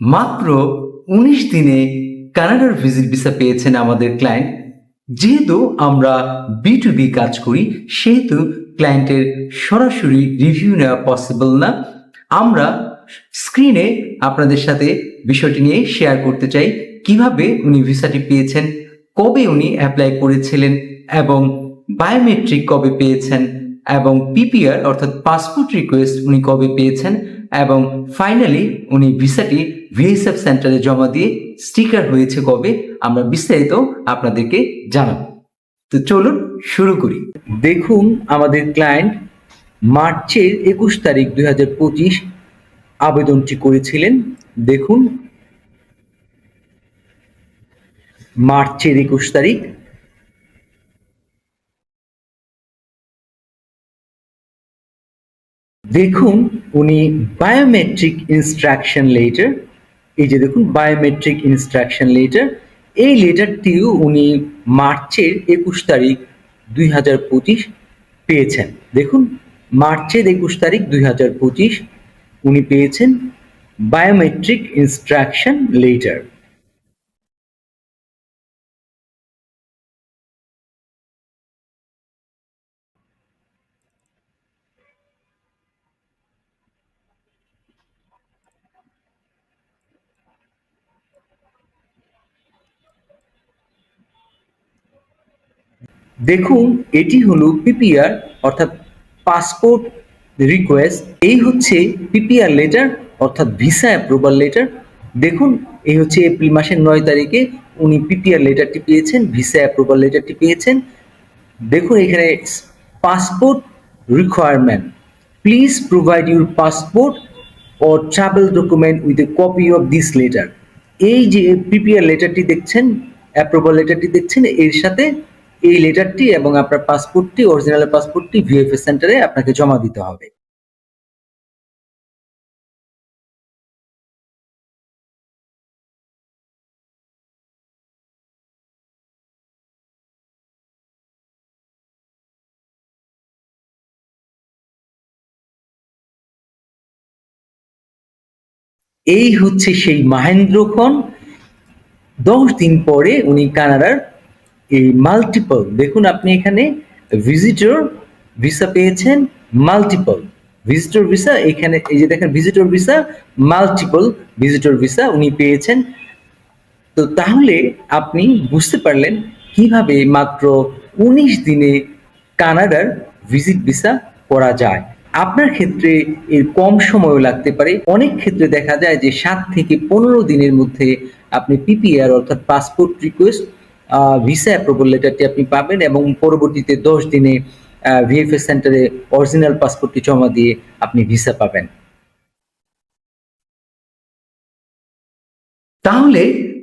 মাত্র উনিশ দিনে কানাডার ভিজিট ভিসা পেয়েছেন আমাদের ক্লায়েন্ট। যেহেতু আমরা বি টু বি কাজ করি, সেহেতু ক্লায়েন্টের সরাসরি রিভিউ নেওয়া পসিবল না। আমরা স্ক্রিনে আপনাদের সাথে বিষয়টি নিয়ে শেয়ার করতে চাই, কীভাবে উনি ভিসাটি পেয়েছেন, কবে উনি অ্যাপ্লাই করেছিলেন এবং বায়োমেট্রিক কবে পেয়েছেন এবং পিপিআর অর্থাৎ পাসপোর্ট রিকোয়েস্ট উনি কবে পেয়েছেন এবং ফাইনালি উনি ভিসাটি ভিএসএফ সেন্টারে জমা দিয়ে স্টিকার হয়েছে কবে? আমরা বিস্তারিত আপনাদেরকে জানাব। তো চলুন শুরু করি। দেখুন আমাদের ক্লায়েন্ট মার্চের একুশ তারিখ দুই হাজার পঁচিশ আবেদনটি করেছিলেন। দেখুন, মার্চের একুশ তারিখ দেখুন উনি বায়োমেট্রিক ইনস্ট্রাকশন লেটার এই যে দেখুন বায়োমেট্রিক ইনস্ট্রাকশন লেটার এই লেটারটিও উনি মার্চের একুশ তারিখ দুই হাজার পঁচিশ পেয়েছেন। দেখুন, মার্চের একুশ তারিখ দুই হাজার পঁচিশ উনি পেয়েছেন বায়োমেট্রিক ইনস্ট্রাকশন লেটার দেখুন, এটি হলো পিপিআর অর্থাৎ পাসপোর্ট রিকোয়েস্ট এই হচ্ছে পিপিআর লেটার অর্থাৎ ভিসা অ্যাপ্রুভাল লেটার দেখুন, এই হচ্ছে এপ্রিল মাসের নয় তারিখে উনি পিপিআর লেটারটি পেয়েছেন ভিসা অ্যাপ্রুভাল লেটারটি পেয়েছেন। দেখুন, এখানে passport requirement please provide your passport or travel document with a copy of this letter এই যে পিপিআর লেটারটি দেখছেন অ্যাপ্রুভাল লেটারটি দেখছেন, এর সাথে এই লেটারটি এবং আপনার পাসপোর্টটি অরিজিনাল পাসপোর্টটি ভিএফএস সেন্টারে আপনাকে জমা দিতে হবে। এই হচ্ছে সেই মাহেন্দ্রক্ষণ। দশ দিন পরে উনি কানাডার এই মাল্টিপল দেখুন আপনি এখানে ভিজিটর ভিসা পেয়েছেন মাল্টিপল ভিজিটর ভিসা এখানে এই যে দেখেন visitor visa multiple visitor visa উনি পেয়েছেন। তো তাহলে আপনি বুঝতে পারলেন কীভাবে মাত্র উনিশ দিনে কানাডার ভিজিট ভিসা করা যায়। আপনার ক্ষেত্রে এর কম সময়ও লাগতে পারে। অনেক ক্ষেত্রে দেখা যায় যে সাত থেকে পনেরো দিনের মধ্যে আপনি পিপিআর অর্থাৎ পাসপোর্ট রিকোয়েস্ট ভিসা অ্যাপ্রুভাল লেটারটি আপনি পাবেন এবং পরবর্তীতে দশ দিনে ভিএফএস সেন্টারে অরিজিনাল পাসপোর্টটি জমা দিয়ে আপনি ভিসা পাবেন। তাহলে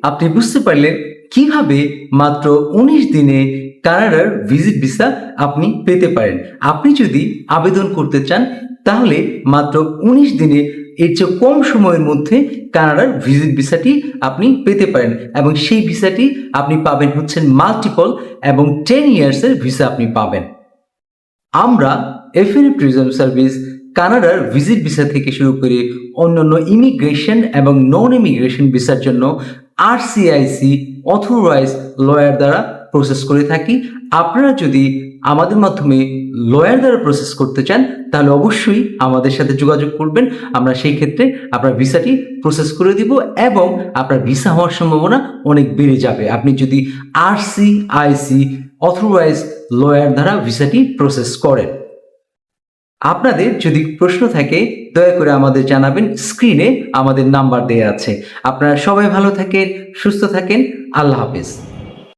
আপনি বুঝতে পারলেন কীভাবে মাত্র উনিশ দিনে কানাডার ভিজিট ভিসা আপনি পেতে পারেন। আপনি যদি আবেদন করতে চান, তাহলে মাত্র উনিশ দিনে এর চেয়ে কম সময়ের মধ্যে কানাডার ভিজিট ভিসাটি আপনি পেতে পারেন এবং সেই ভিসাটি আপনি পাবেন হচ্ছেন মাল্টিপল এবং টেন ইয়ার্সের ভিসা আপনি পাবেন। আমরা এফএন ট্যুরিজম সার্ভিস কানাডার ভিজিট ভিসা থেকে শুরু করে অন্যান্য ইমিগ্রেশন এবং নন ইমিগ্রেশন ভিসার জন্য আরসিআইসি অথরাইজ লয়ার দ্বারা প্রসেস করে থাকি। আপনারা যদি আমাদের মাধ্যমে লয়ার দ্বারা প্রসেস করতে চান, তাহলে অবশ্যই আমাদের সাথে যোগাযোগ করবেন। আমরা সেই ক্ষেত্রে আপনার ভিসাটি প্রসেস করে দিব এবং আপনার ভিসা হওয়ার সম্ভাবনা অনেক বেড়ে যাবে। আপনি যদি আরসিআইসি অথরাইজ লয়ার দ্বারা ভিসাটি প্রসেস করেন। আপনাদের যদি প্রশ্ন থাকে, দয়া করে আমাদের জানাবেন। স্ক্রিনে আমাদের নাম্বার দেওয়া আছে। আপনারা সবাই ভালো থাকেন, সুস্থ থাকেন। আল্লাহ হাফিজ।